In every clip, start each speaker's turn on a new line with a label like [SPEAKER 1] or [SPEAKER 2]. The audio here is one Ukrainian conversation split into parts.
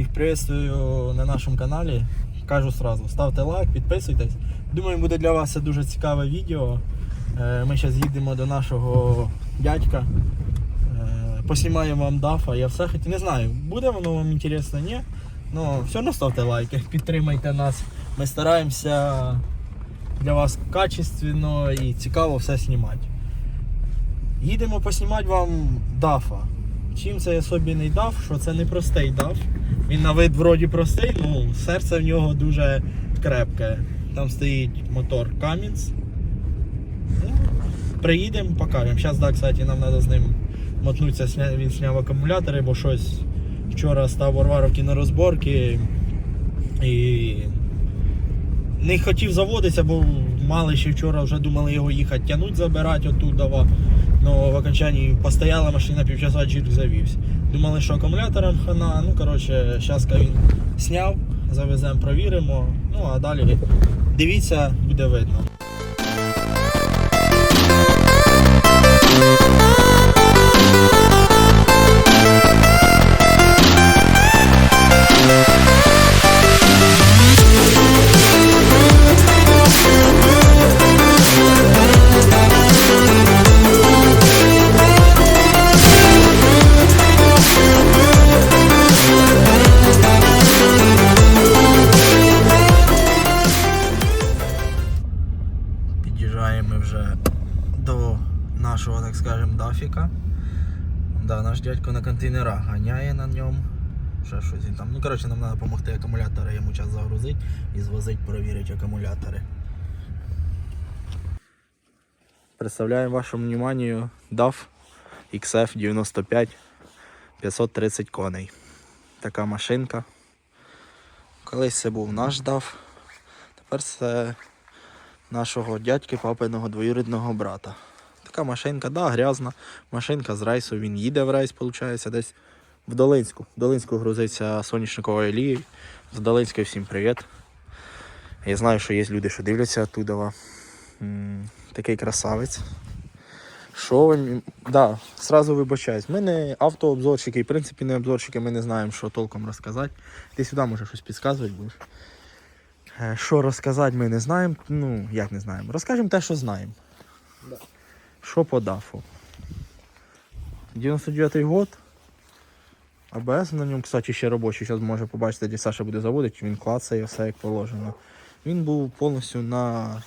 [SPEAKER 1] Всіх приветствую на нашому каналі. Кажу сразу, ставте лайк, підписуйтесь. Думаю, буде для вас це дуже цікаве відео. Е, Ми зараз їдемо до нашого дядька. Е, Поснімаємо вам дафа. Я все хотів. Не знаю, буде воно вам інтересно, ні. Ну, все одно ставте лайки, підтримайте нас. Ми стараємося для вас качественно і цікаво все знімати. Їдемо поснімати вам дафа. Чим це особливий даф, що це не простий даф. Він на вид вроді простий, ну серце в нього дуже крепке. Там стоїть мотор Cummins. Ну, Приїдемо, покажемо. Зараз, да, кстати, нам треба з ним мотнутися, він зняв акумулятори, бо щось вчора став Варваровки на розборки і не хотів заводитися, бо мали ще вчора вже думали його їхати тягнути, забирати оттуда. Ну, в окончанні постояла машина півчаса джип завівся. Думали, що акумулятором хана. Ну, коротше, зараз він зняв, завеземо, провіримо. Ну, а далі дивіться, буде видно. Йому час загрузити і звозити, перевірити акумулятори. Представляємо вашому вниманию DAF XF 95 530 коней. Така машинка. Колись це був наш DAF. Тепер це нашого дядьки, папиного двоюрідного брата. Така машинка, да, грязна. Машинка з рейсу. Він їде в рейс, виходить, десь в Долинську. В Долинську грузиться соняшниковою олією. З Долинської всім привіт. Я знаю, що є люди, що дивляться оттуда. Такий красавець. Що ви... Да, сразу вибачаюсь. Ми не автообзорщики, і в принципі не обзорщики, ми не знаємо, що толком розказати. Ти сюди може щось підказувати будеш. Е, Що розказати ми не знаємо. Ну, як не знаємо. Розкажемо те, що знаємо.
[SPEAKER 2] Да.
[SPEAKER 1] Що по дафу? 99-й год. АБС на ньому, кстати, ще робочий. Зараз може побачити, де Саша буде заводити, він клацає все як положено. Він був повністю на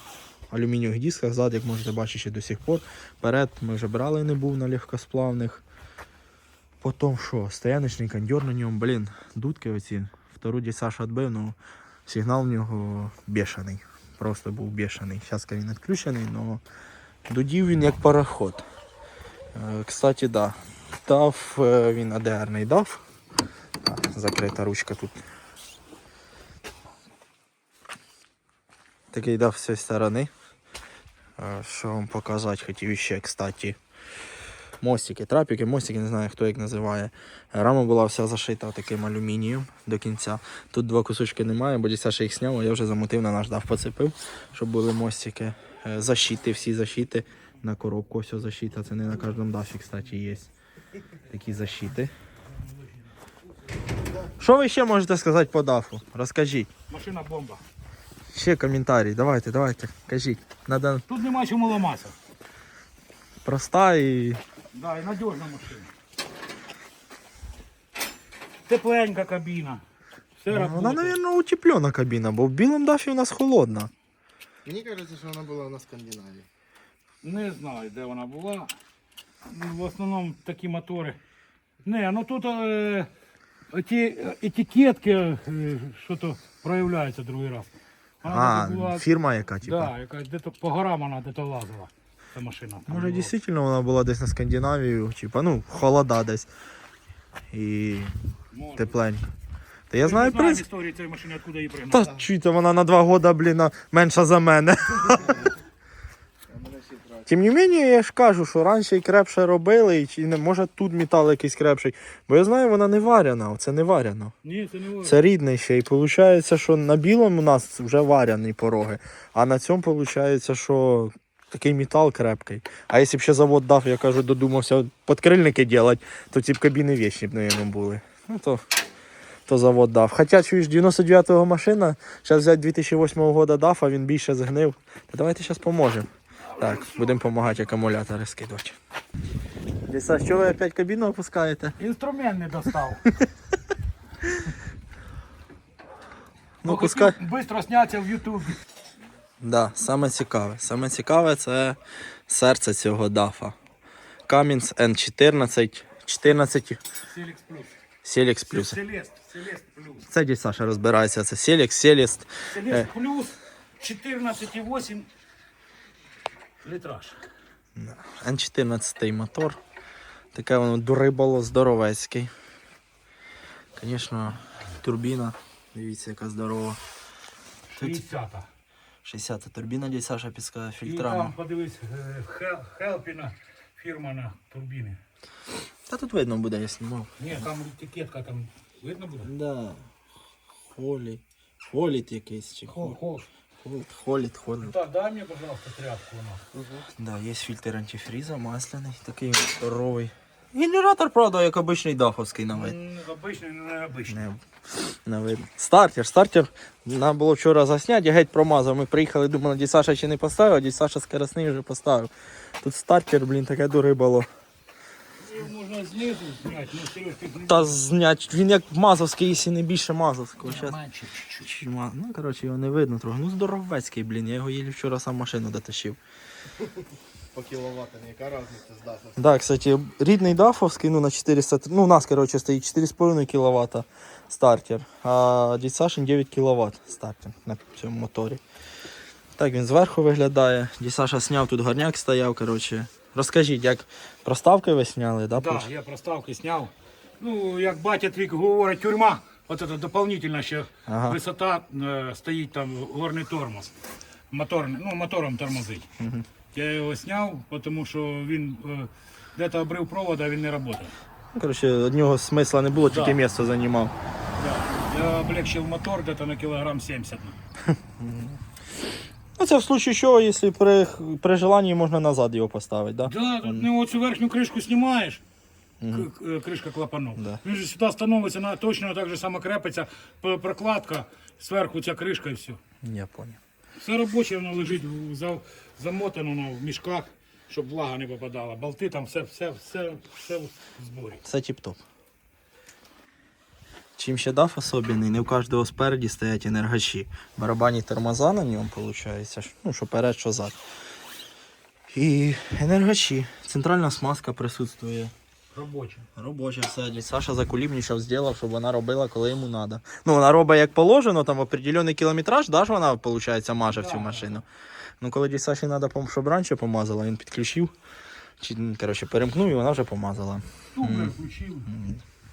[SPEAKER 1] алюмінієвих дисках, зад, як можете бачити, ще до сих пор. Перед ми вже брали, не був на легкосплавних. Потім що, стояночний кондьор на ньому, блін, дудки оці. Втору десь Саша відбив, ну сигнал в нього бешений. Просто був бешений. Зараз він відключений, але дудів він як пароход. Е, Кстати, да. Дав е, він АДРний дав. Закрита ручка тут. Такий дав з цієї сторони. Е, Що вам показати хотів ще, кстати. Мостики, трапіки, мостики, не знаю хто їх називає. Рама була вся зашита таким алюмінієм до кінця. Тут два кусочки немає, бо ще їх зняв, а я вже замотив на наш дав поцепив, щоб були мостики. Е, Защити, всі защити. На коробку ось защита. Це не на кожному дафі, кстати, є такі защити. Що ви ще можете сказати по дафу? Розкажіть.
[SPEAKER 2] Машина бомба.
[SPEAKER 1] Ще коментарі, давайте, давайте, кажіть. Надо
[SPEAKER 2] Тут нема чому ламатися.
[SPEAKER 1] проста і.
[SPEAKER 2] Да, і надіжна машина. Тепленька кабіна. Все
[SPEAKER 1] Вона, мабуть, утеплена кабіна, бо в білому дафі у нас холодна.
[SPEAKER 3] Мені кажеться, що вона була на Скандинавії.
[SPEAKER 2] Не знаю, де вона була. В основному такі мотори. Не, ну тут е, ті е, етикетки, е, що то проявляються другий раз. Вона
[SPEAKER 1] А,
[SPEAKER 2] була,
[SPEAKER 1] фірма яка, типа.
[SPEAKER 2] да, якась де-то по горам вона де-то лазила. Ця машина. Там
[SPEAKER 1] Може,
[SPEAKER 2] була.
[SPEAKER 1] дійсно вона була десь на Скандинавію, типа, ну, холода десь. І
[SPEAKER 2] Може.
[SPEAKER 1] тепленько. Та я знаю,
[SPEAKER 2] знаємо
[SPEAKER 1] принцип.
[SPEAKER 2] цієї машини, откуда її пригнали.
[SPEAKER 1] Та чуйте, вона на два года, блін, на- менша за мене.
[SPEAKER 3] А мене ще трать.
[SPEAKER 1] Тим не мені, я ж кажу, що раніше і крепше робили, і може тут метал якийсь крепший. Бо я знаю, вона не варяна, це не варяно.
[SPEAKER 2] Ні, це не вона.
[SPEAKER 1] Це рідний ще. І виходить, що на білому у нас вже варяні пороги, а на цьому виходить, що такий метал крепкий. А якщо б ще завод дав, я кажу, додумався подкрильники робити, то ці б кабіни вічні б, мабуть, були. Ну то то завод дав. Хоча чуєш, 99-го машина, зараз взяти 2008 года дав, а він більше згнив. Та давайте зараз поможемо. Так, будемо допомагати акумулятори скидувати. Діса, що ви опять кабіну опускаєте?
[SPEAKER 2] Інструмент не достав.
[SPEAKER 1] Ну, пускай.
[SPEAKER 2] Быстро зняться в Ютубі.
[SPEAKER 1] Да, саме цікаве. Саме цікаве це серце цього дафа. Cummins N14 14
[SPEAKER 2] Селікс плюс.
[SPEAKER 1] Helix Plus.
[SPEAKER 2] Селест. Селест плюс.
[SPEAKER 1] Це дід Саша розбирається. Це Helix, Celest.
[SPEAKER 2] Селест плюс 14,8 літраж.
[SPEAKER 1] N14 мотор. Таке воно дурибало здоровецький. Звісно, турбіна. Дивіться, яка здорова. Тут
[SPEAKER 2] 50-та.
[SPEAKER 1] 60 турбіна дід Саша підскаже
[SPEAKER 2] І
[SPEAKER 1] фільтрами.
[SPEAKER 2] там, подивись, е, Хел- Хелпіна фірма на турбіни.
[SPEAKER 1] Та тут видно буде, я знімав.
[SPEAKER 2] Ні, там етикетка, там видно буде?
[SPEAKER 1] Да. Холі. Холіт якийсь чи
[SPEAKER 2] Хо, хо.
[SPEAKER 1] Холіт, холіт, холіт.
[SPEAKER 2] Так, дай мені, пожалуйста, тряпку у нас.
[SPEAKER 1] Да, є фільтр антифріза, масляний, такий здоровий. Генератор, правда, як обичний даховський на вид.
[SPEAKER 2] Обичний, не обичний.
[SPEAKER 1] Не, не видно. Стартер, стартер. Нам було вчора засняти, я геть промазав. Ми приїхали, думали, дід Саша ще не поставив, а дід Саша скоростний вже поставив. Тут стартер, блін, таке дурибало.
[SPEAKER 2] Його можна знизу зняти, ну
[SPEAKER 1] Та знять, він як мазовський, якщо не більше мазовського. Щас.
[SPEAKER 2] менше чуть-чуть.
[SPEAKER 1] Чи ма- Ну, коротше, його не видно трохи. Ну, здоровецький, блін, я його їлі вчора сам машину дотащив.
[SPEAKER 3] По кіловатам, яка різниця з дафом?
[SPEAKER 1] Да, кстати, рідний дафовський, ну на 400, ну у нас, короче, стоїть 4,5 кВт стартер, а дід Сашин 9 кВт стартер на цьому моторі. Так він зверху виглядає. Дід Саша зняв, тут горняк стояв, короче. Розкажіть, як проставки ви сняли, да?
[SPEAKER 2] Так, я проставки зняв. Ну, як батя твій говорить, тюрма. От це дополнительно ще
[SPEAKER 1] Ага.
[SPEAKER 2] висота е, стоїть там горний тормоз. Мотор, ну, мотором тормозить. Я його зняв, тому що він е, де-то обрив провод, а він не працює.
[SPEAKER 1] Ну, короче, од нього смисла не було, тільки
[SPEAKER 2] Да.
[SPEAKER 1] місце займав.
[SPEAKER 2] Да. Я облегчив мотор где-то на кілограм 70.
[SPEAKER 1] Ну це в случае чого, якщо при, при желанні можна назад його поставити, да?
[SPEAKER 2] Да, тут не оцю верхню кришку знімаєш. к- к- Кришка клапанов.
[SPEAKER 1] Да.
[SPEAKER 2] Він же сюди становиться, на, точно так же само крепиться, п- прокладка, зверху ця кришка і все.
[SPEAKER 1] Я понял.
[SPEAKER 2] Все робоче, воно лежить в- за- замотано воно в мішках, щоб влага не попадала. Болти там все, все, все, все в зборі.
[SPEAKER 1] Це тіп-топ. Чим ще даф особенний, не у кожного спереді стоять енергачі. Барабанні тормоза на ньому, виходить, ну, що перед, що зад. І енергачі. Центральна смазка присутствує.
[SPEAKER 2] Робоче.
[SPEAKER 1] Робоча все. Саша закулібнішав, зробив, щоб вона робила, коли йому треба. Ну, вона робить як положено, там определений кілометраж, да, ж вона, виходить, маже в цю машину. Ну, коли Саші треба, щоб раніше помазала, він підключив. Чи, ну, коротше, перемкнув і вона вже помазала.
[SPEAKER 2] Тумблер включив,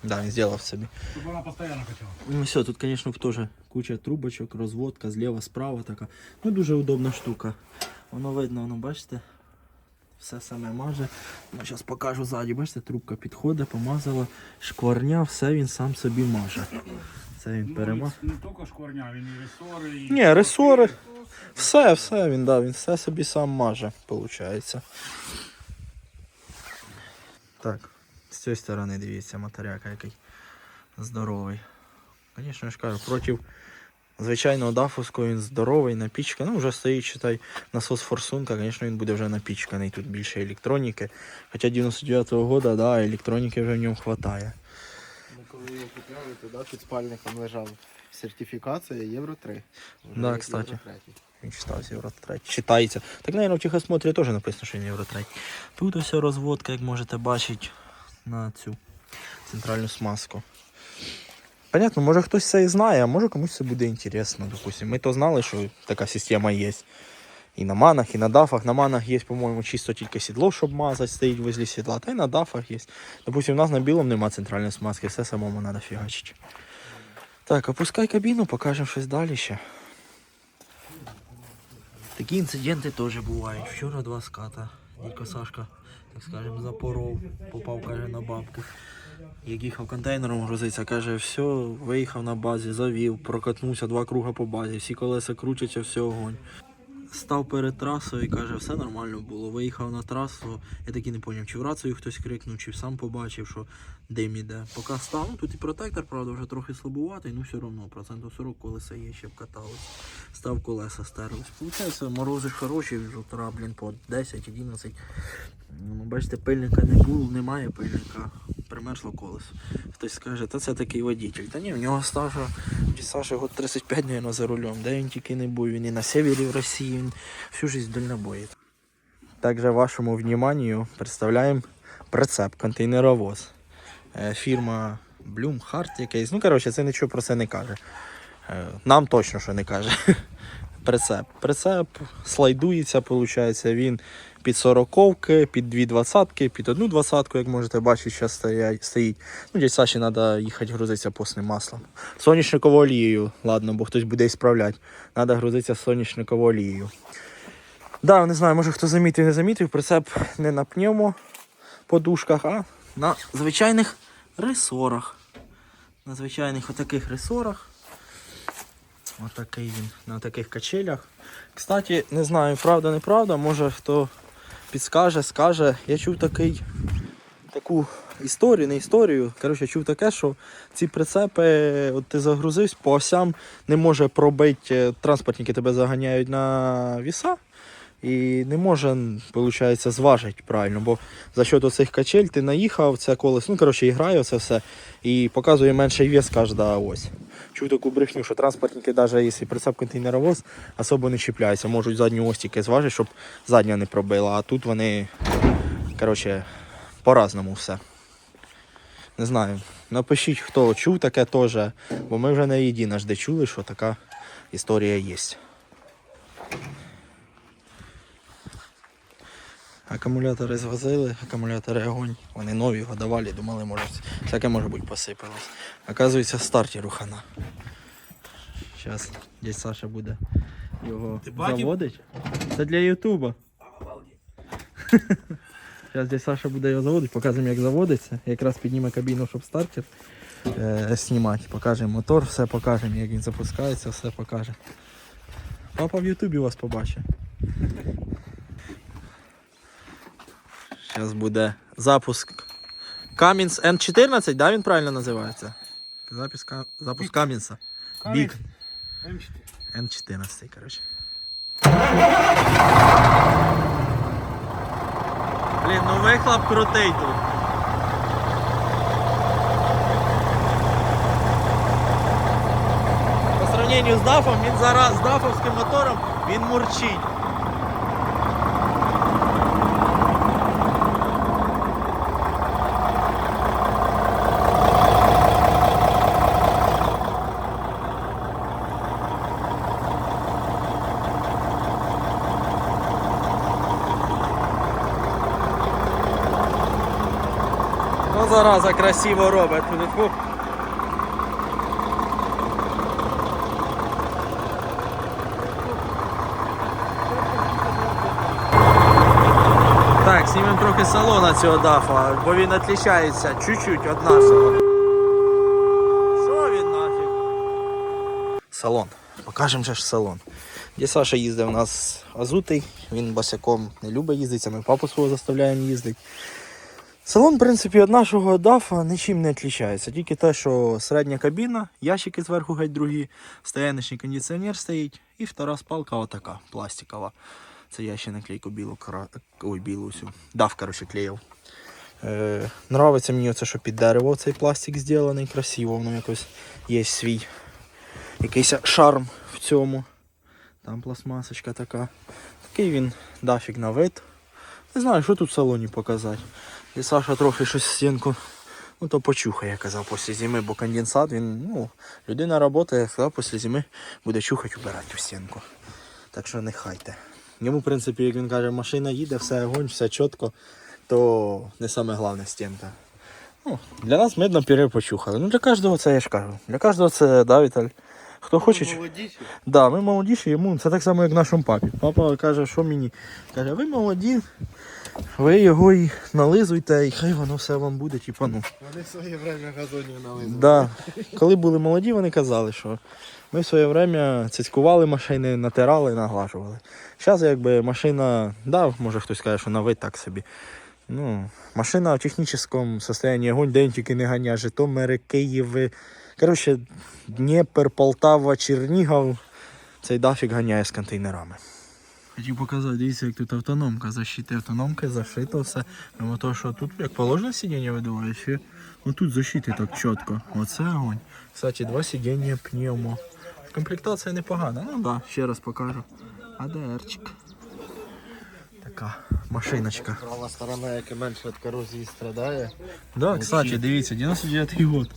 [SPEAKER 1] Да, він зробив собі.
[SPEAKER 2] щоб вона постійно качала.
[SPEAKER 1] Ну все, тут, конечно, тоже куча трубочок, розводка зліва, справа така. Ну дуже удобна штука. Воно видно, воно бачите. Все саме маже. Ну, зараз покажу ззаді, бачите, трубка підходить, помазала, шкварня, все він сам собі маже. Це він
[SPEAKER 2] Ну,
[SPEAKER 1] перемав.
[SPEAKER 2] не тільки шкварня, він і ресори, і...
[SPEAKER 1] Ні, ресори. Все, все він, да, він все собі сам маже, виходить. Так, з цієї сторони дивіться, матеряка який здоровий. Звісно, я ж кажу, проти звичайного дафовського він здоровий, напічканий. Ну, вже стоїть, читай, насос форсунка, звісно, він буде вже напічканий. Тут більше електроніки. Хоча 99-го года, да, електроніки вже в ньому вистачає.
[SPEAKER 3] Ми коли його купляли, туди під спальником лежав сертифікація Євро 3. Вже
[SPEAKER 1] Да,
[SPEAKER 3] Євро
[SPEAKER 1] кстати.
[SPEAKER 3] 3.
[SPEAKER 1] Він читався Євро 3. Читається. Так, наверное, в техосмотрі теж написано, що він Євро 3. Тут ось розводка, як можете бачити, на цю центральну смазку. Понятно, може хтось це і знає, а може комусь це буде інтересно. Допустим. Ми то знали, що така система є. І на манах, і на дафах. На манах є, по-моєму, чисто тільки сідло, щоб мазати, стоїть возле сідла. Та й на дафах є. Допустим, у нас на білому нема центральної смазки, все самому треба фігачити. Так, опускай кабіну, покажемо щось далі ще. Такі інциденти теж бувають. Вчора два ската. Дідько Сашка, так скажемо, запоров, попав, каже, на бабки. Як їхав контейнером грузиться, каже, все, виїхав на базі, завів, прокатнувся два круга по базі, всі колеса крутяться, все огонь. Став перед трасою і каже, все нормально було. Виїхав на трасу. Я таки не зрозумів, чи в рацію хтось крикнув, чи сам побачив, що дим іде. Поки став, ну тут і протектор, правда, вже трохи слабуватий, ну все одно, процентів 40 колеса є, ще вкаталось. Став колеса стерлись. Получається, морози хороші, утра, блін, по 10-11. Ну, бачите, пильника не було, немає пильника. Примерзло колесо. Хтось скаже, та це такий водитель. Та ні, в нього стажа, Саша год 35, мабуть, за рулем. Де він тільки не був, він і на севері в Росії, він всю життя дальнобоїть. Также вашому вниманию представляємо прицеп, контейнеровоз. Е, Фірма Bloomhart якийсь. Ну, коротше, це нічого про це не каже. Е, Нам точно що не каже. Прицеп. Прицеп слайдується, виходить, він під 40 під 2 двадцятки, під одну двадцятку, як можете бачити, зараз стоїть. Ну, дядь Саші треба їхати грузитися постним маслом. Соняшниковою олією, ладно, бо хтось буде ісправляти. Треба грузитися соняшниковою олією. Да, не знаю, може хто замітив, не замітив, прицеп не на пневмо подушках, а на звичайних ресорах. На звичайних отаких ресорах. Отакий він на таких качелях. Кстати, не знаю, правда, неправда, може хто підскаже, скаже. Я чув такий, таку історію, не історію. Коротше, чув таке, що ці прицепи, от ти загрузився, по осям не може пробити, транспортники тебе заганяють на віса. І не може, виходить, зважити правильно, бо за счет цих качель ти наїхав, це колесо, ну коротше, і грає це все, і показує менший вес кожна ось. Чув таку брехню, що транспортники, навіть якщо прицеп контейнеровоз, особо не чіпляються, можуть задню ось тільки зважити, щоб задня не пробила, а тут вони, коротше, по-разному все. Не знаю. Напишіть, хто чув таке теж, бо ми вже не єдине чули, що така історія є. Акумулятори звозили, акумулятори огонь. Вони нові, годовалі, думали, може, всяке може бути посипалось. Оказується, стартер ухана. Зараз дядь Саша буде його заводити. Це для Ютуба. Зараз дядь Саша буде його заводити, покажемо, як заводиться. Якраз підніме кабіну, щоб стартер е, знімати. Покажемо мотор, все покажемо, як він запускається, все покаже. Папа в Ютубі вас побачить. Зараз буде запуск Камінс N14, да, він правильно називається? Запуск, Ка- запуск Камінса. Бік
[SPEAKER 2] М4.
[SPEAKER 1] N14, коротше. Блін, ну вихлоп крутий тут. По сравнению з дафом, він зараз з дафовським мотором він мурчить. Ну красиво робить. Фу. Так, знімемо трохи салона цього дафа, бо він відрізняється чуть-чуть від нашого. Що він нафіг? Салон. Покажемо же ж салон. Де Саша їздив у нас азутий, він босяком не любить їздити, ми папу свого заставляємо їздити. Салон, в принципі, від нашого дафа нічим не відрізняється. Тільки те, що середня кабіна, ящики зверху геть другі, стояночний кондиціонер стоїть і втора спалка отака, пластикова. Це я ще наклейку білу, кра... ой, білу всю. Дав, коротше, клеїв. Е, нравиться мені оце, що під дерево цей пластик зроблений, красиво, воно якось є свій якийсь шарм в цьому. Там пластмасочка така. Такий він дафік на вид. Не знаю, що тут в салоні показати. І Саша трохи щось стінку. Ну то почухає, я казав, після зими, бо конденсат, він, ну, людина працює, сказав, після зими буде чухати, убирати ту стінку. Так що не хайте. Йому, в принципі, як він каже, машина їде, все огонь, все чітко, то не саме головне стінка. Ну, для нас ми наперед почухали. Ну для кожного це я ж кажу. Для кожного це, да, Віталь. Хто хоче. чу-
[SPEAKER 3] Молодіші.
[SPEAKER 1] Да, ми молодіші, йому це так само, як нашому папі. Папа каже, що мені. Каже, ви молоді, Ви його і нализуйте, і хай воно все вам буде, типа, ну.
[SPEAKER 3] Вони в своє время газонів нализали.
[SPEAKER 1] Да. Коли були молоді, вони казали, що ми в своє время цицькували машини, натирали, наглажували. Зараз якби машина, да, може хтось каже, що на вид так собі. Ну, машина в технічному стані огонь, день тільки не ганяє, Житомири, Київ. Коротше, Дніпр, Полтава, Чернігів. Цей дафік ганяє з контейнерами. Хотів показати, дивіться, як тут автономка. Защита автономки, зашито все. Мимо того, що тут як положено сидіння видуває, ще ну тут защити так чітко. Оце огонь. Кстати, два сидіння пневмо. Комплектація непогана. Ну да, ще раз покажу. АДРчик. Така машиночка.
[SPEAKER 3] Права сторона, яка менше від корозії страдає.
[SPEAKER 1] Да, кстати, дивіться, 99 год.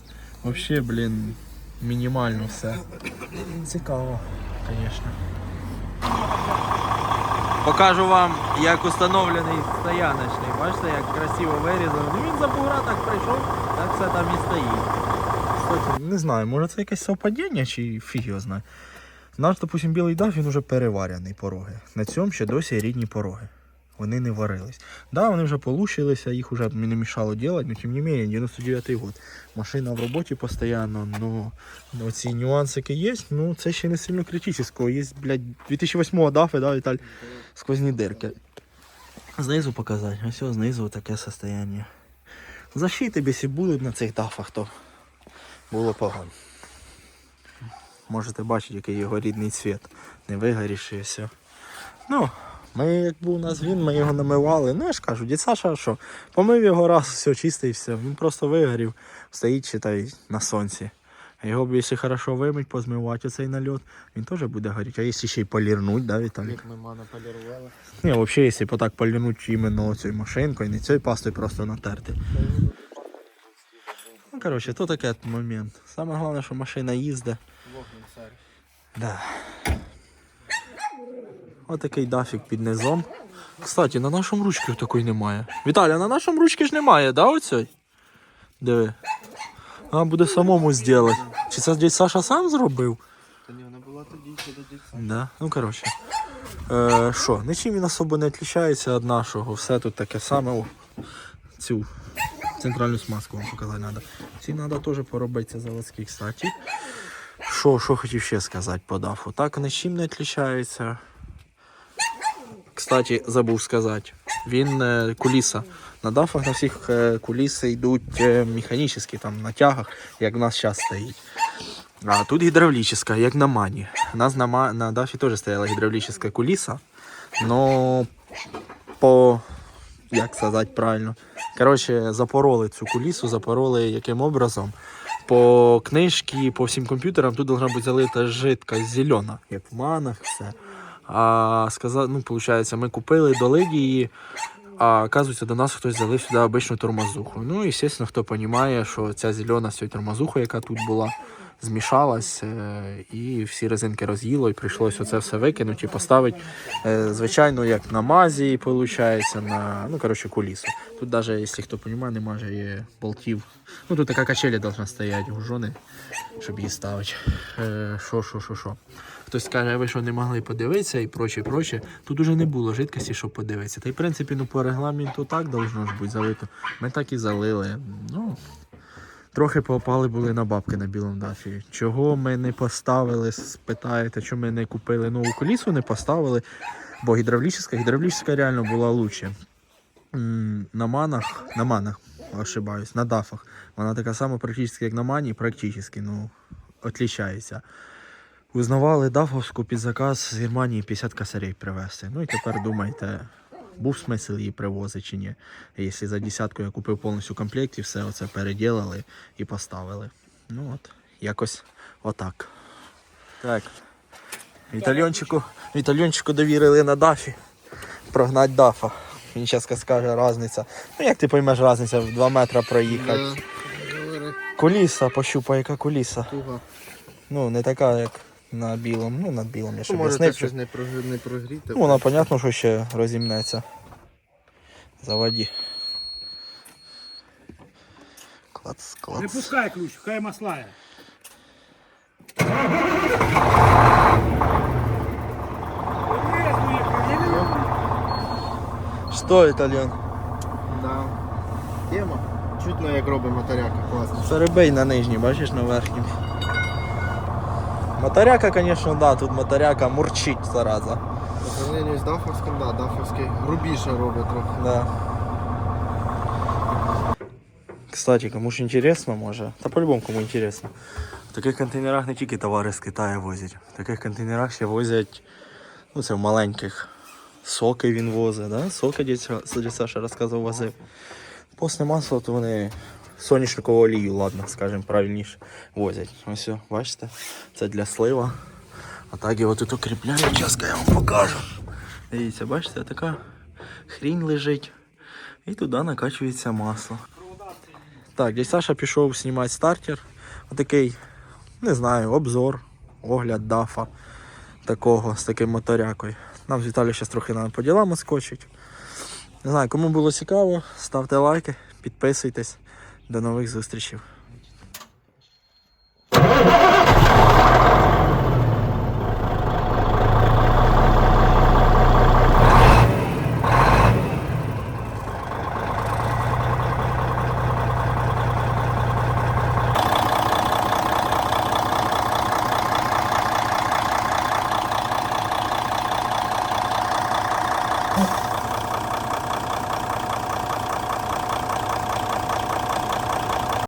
[SPEAKER 1] Вообще, блін, мінімально все. Цікаво, звісно. Покажу вам, як установлений стояночний. Бачите, як красиво вирізано. Ну він за бугра так прийшов, так все там і стоїть. Не знаю, може це якесь совпадіння чи фіг його знає. Наш, допустим, білий дав, він вже переварений пороги. На цьому ще досі рідні пороги. Вони не варились. Да, вони вже полущилися, їх вже не мішало робити, но тим не менее, 99-й год. Машина в роботі постійно, но оці нюансики є, ну це ще не сильно критично. Є, блядь, 2008 дафи, да, Віталь, сквозні дирки. Знизу показати, ось знизу таке состояние. Защити бісі будуть на цих дафах, то було погано. Можете бачити, який його рідний цвіт. Не все. Ну, ми, як був у нас він, ми його намивали. Ну, я ж кажу, дід Саша, що помив його раз, все чисте і все. Він просто вигорів, стоїть, читай, на сонці. Його б, якщо хорошо вимить, позмивати оцей нальот, він теж буде горіти. А якщо ще й полірнуть, да, Віталік?
[SPEAKER 3] Як ми мано полірували.
[SPEAKER 1] Ні, взагалі, якщо так полірнуть іменно цією машинкою, не цією пастою просто натерти. Ну, коротше, то таке момент. Саме головне, що машина їздить.
[SPEAKER 3] Вогнем цар.
[SPEAKER 1] Да. Отакий дафік під низом. Кстати, на нашому ручці такої немає. Віталя, на нашому ручці ж немає, да, оцей? Диви. А, буде самому зробити. Чи це дядь Саша сам зробив?
[SPEAKER 3] Та ні, вона була тоді, ще до дітей.
[SPEAKER 1] Да. Ну, коротше. Е, Що, нічим він особо не відрізняється від нашого. Все тут таке саме. О, цю центральну смазку вам показати треба. Ці треба теж поробити заводські, кстати. Що, що хотів ще сказати по дафу? Так, нічим не відрізняється. Кстати, забув сказати. Він е, куліса. На дафах на всіх е, куліси йдуть е, механічні, там на тягах, як в нас зараз стоїть. А тут гідравлічна, як на мані. У нас на, на дафі теж стояла гідравлічна куліса. Но по. Як сказати правильно? Коротше, запороли цю кулісу, запороли яким образом. По книжці, по всім комп'ютерам тут должна бути залита жидкость зелена, як в манах, все. А сказав, ну, виходить, ми купили, долили її, а оказується, до нас хтось залив сюди обичну тормозуху. Ну, і, звісно, хто розуміє, що ця зелена тормозухою, яка тут була, змішалась, е, і всі резинки роз'їло, і прийшлося оце все викинути і поставити, е, звичайно, як на мазі, виходить, на ну, коротше, кулісу. Тут навіть, якщо хто розуміє, немає болтів. Ну, тут така качеля повинна стояти у жони, щоб її ставити. Е, Що, що, що, що. Хтось каже, ви що не могли подивитися і проче, проче. Тут уже не було жидкості, щоб подивитися. Та й в принципі, ну по регламенту так должно ж бути залито. Ми так і залили. Ну, трохи попали були на бабки на білому дафі. Чого ми не поставили, спитаєте, чому ми не купили нову колісу, не поставили. Бо гідравлічна, гідравлічна реально була лучше. На манах, на манах, ошибаюсь, на дафах. Вона така сама практично, як на мані, практично, ну, відрізняється. Узнавали дафовську під заказ з Германії 50 косарей привезти. Ну і тепер думайте, був смисл її привозити чи ні. Якщо за десятку я купив повністю комплект і все оце переділили і поставили. Ну от, якось отак. Так. Вітальончику, Вітальончику довірили на дафі. Прогнать дафа. Він зараз скаже різниця. Ну як ти поймеш різниця в 2 метри проїхати. Куліса, пощупай, яка куліса. Ну, не така, як на білому. Ну, над білим, я ще
[SPEAKER 3] Може
[SPEAKER 1] об'яснив.
[SPEAKER 3] так щось не, прогр... не прогріти.
[SPEAKER 1] Ну, вона, понятно, що ще розімнеться. Заводі. Клац,
[SPEAKER 2] Не
[SPEAKER 1] клац.
[SPEAKER 2] пускай ключ, хай маслає.
[SPEAKER 1] Що Альон.
[SPEAKER 3] Да. Тема. Чутно як робить моторяка, класно.
[SPEAKER 1] Перебий на нижній, бачиш, на верхній. Моторяка, звісно, да, тут моторяка мурчить зараза.
[SPEAKER 3] По сравнению з дафовським, да, дафовський грубіше робить трохи.
[SPEAKER 1] Да. Кстати, кому ж интересно, може. Та по-любому кому интересно. В таких контейнерах не тільки товари з Китаю возять. В таких контейнерах ще возять, ну це в маленьких. Соки він возить, да? Соки дядь Са- дядь Саша розказував возив. Постне масло, то вони соняшникову олію, ладно, скажімо, правильніше возять. Ось, бачите, це для слива. А так його тут укріпляють, зараз я вам покажу. Дивіться, бачите, така хрінь лежить. І туди накачується масло. Так, дядь Саша пішов знімати стартер. Отакий, не знаю, обзор, огляд дафа такого з таким моторякою. Нам з Віталієм зараз трохи по ділам скочить. Не знаю, кому було цікаво, ставте лайки, підписуйтесь. До нових зустрічей.